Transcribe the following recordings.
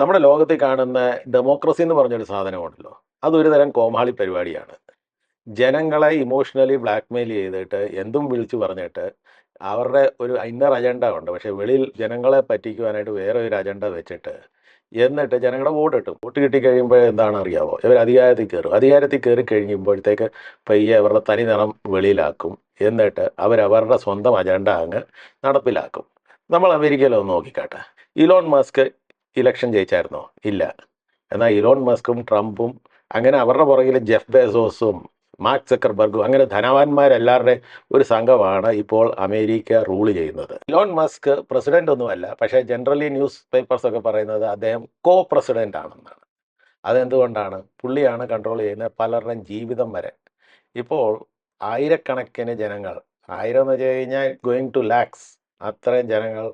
നമ്മുടെ ലോകത്തിൽ കാണുന്ന ഡെമോക്രസി എന്ന് പറഞ്ഞൊരു സാധനമുണ്ടല്ലോ. അതൊരു തരം കോമാളി പരിപാടിയാണ്. ജനങ്ങളെ ഇമോഷണലി ബ്ലാക്ക്മെയിൽ ചെയ്തിട്ട് എന്തും വിളിച്ചു പറഞ്ഞിട്ട് അവരുടെ ഒരു ഇന്നർ അജണ്ട ഉണ്ട്. പക്ഷേ വെളിയിൽ ജനങ്ങളെ പറ്റിക്കുവാനായിട്ട് വേറെ ഒരു അജണ്ട വെച്ചിട്ട് എന്നിട്ട് ജനങ്ങളുടെ വോട്ട് കിട്ടും. വോട്ട് കിട്ടിക്കഴിയുമ്പോൾ എന്താണ് അറിയാവോ? ഇവർ അധികാരത്തിൽ കയറും. അധികാരത്തിൽ കയറി കഴിയുമ്പോഴത്തേക്ക് പയ്യെ അവരുടെ തനി നിറം വെളിയിലാക്കും. എന്നിട്ട് അവരവരുടെ സ്വന്തം അജണ്ട അങ്ങ് നടപ്പിലാക്കും. നമ്മൾ അമേരിക്കയിലൊന്ന് നോക്കിക്കാട്ടെ. ഇലോൺ മസ്ക് ഇലക്ഷൻ ജയിച്ചായിരുന്നോ? ഇല്ല. എന്നാൽ ഇലോൺ മസ്കും ട്രംപും അങ്ങനെ അവരുടെ പുറകിൽ ജെഫ് ബേസോസും മാർക്ക് സക്കർബർഗും അങ്ങനെ ധനവാന്മാരെല്ലാവരുടെ ഒരു സംഘമാണ് ഇപ്പോൾ അമേരിക്ക റൂൾ ചെയ്യുന്നത്. ഇലോൺ മസ്ക് പ്രസിഡന്റ് ഒന്നുമല്ല പക്ഷേ ജനറലി ന്യൂസ് പേപ്പേഴ്സ് ഒക്കെ പറയുന്നത് അദ്ദേഹം കോ പ്രസിഡന്റ് ആണെന്നാണ്. അതെന്തുകൊണ്ടാണ്? പുള്ളിയാണ് കൺട്രോൾ ചെയ്യുന്നത് പലരുടെയും ജീവിതം വരെ. ഇപ്പോൾ ആയിരക്കണക്കിന് ജനങ്ങൾ ആയിരം എന്ന് വെച്ച് കഴിഞ്ഞാൽ ഗോയിങ് ടു ലാക്സ് അത്രയും ജനങ്ങൾ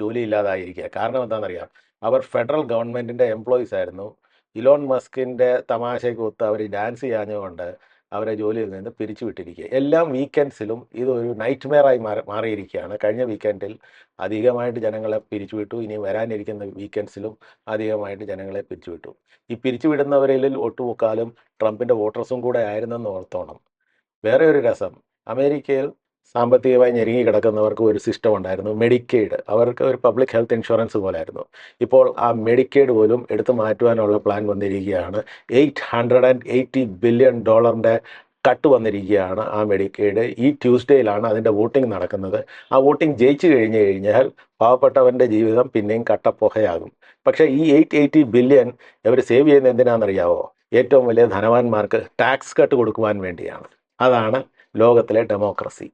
ജോലിയില്ലാതായിരിക്കുക. കാരണം എന്താണെന്നറിയാം അവർ ഫെഡറൽ ഗവൺമെന്റിന്റെ എംപ്ലോയീസ് ആയിരുന്നു. ഇലോൺ മസ്കിന്റെ തമാശയ്ക്ക് ഒത്ത് അവർ ഡാൻസ് ചെയ്യാഞ്ഞുകൊണ്ട് അവരെ ജോലിയിൽ നിന്ന് പിരിച്ചുവിട്ടിരിക്കുക. എല്ലാം വീക്കെൻഡ്സിലും ഇതൊരു നൈറ്റ് മെയറായി മാറി മാറിയിരിക്കുകയാണ്. കഴിഞ്ഞ വീക്കെൻഡിൽ അധികമായിട്ട് ജനങ്ങളെ പിരിച്ചുവിട്ടു. ഇനി വരാനിരിക്കുന്ന വീക്കെൻഡ്സിലും അധികമായിട്ട് ജനങ്ങളെ പിരിച്ചുവിട്ടു. ഈ പിരിച്ചുവിടുന്നവരിൽ ഒട്ടുമുക്കാലും ട്രംപിന്റെ വോട്ടേഴ്സും കൂടെ ആയിരുന്നെന്ന് ഓർത്തോണം. വേറെ ഒരു രസം. അമേരിക്കയിൽ സാമ്പത്തികമായി ഞെരുങ്ങി കിടക്കുന്നവർക്ക് ഒരു സിസ്റ്റം ഉണ്ടായിരുന്നു മെഡിക്കേഡ്. അവർക്ക് ഒരു പബ്ലിക് ഹെൽത്ത് ഇൻഷുറൻസ് പോലായിരുന്നു. ഇപ്പോൾ ആ മെഡിക്കേഡ് പോലും എടുത്തു മാറ്റുവാനുള്ള പ്ലാൻ വന്നിരിക്കുകയാണ്. Eight hundred and eighty billion ഡോളറിന്റെ കട്ട് വന്നിരിക്കുകയാണ് ആ മെഡിക്കേഡ്. ഈ ട്യൂസ്ഡേയിലാണ് അതിന്റെ വോട്ടിംഗ് നടക്കുന്നത്. ആ വോട്ടിംഗ് ജയിച്ചു കഴിഞ്ഞു കഴിഞ്ഞാൽ പാവപ്പെട്ടവന്റെ ജീവിതം പിന്നെയും കട്ടപ്പുകയാകും. പക്ഷേ ഈ എയ്റ്റ് എയ്റ്റി ബില്യൺ ഇവർ സേവ് ചെയ്യുന്നത് എന്തിനാണെന്നറിയാവോ? ഏറ്റവും വലിയ ധനവാന്മാർക്ക് ടാക്സ് കട്ട് കൊടുക്കുവാൻ വേണ്ടിയാണ്. അതാണ് ലോകത്തിലെ ഡെമോക്രസി.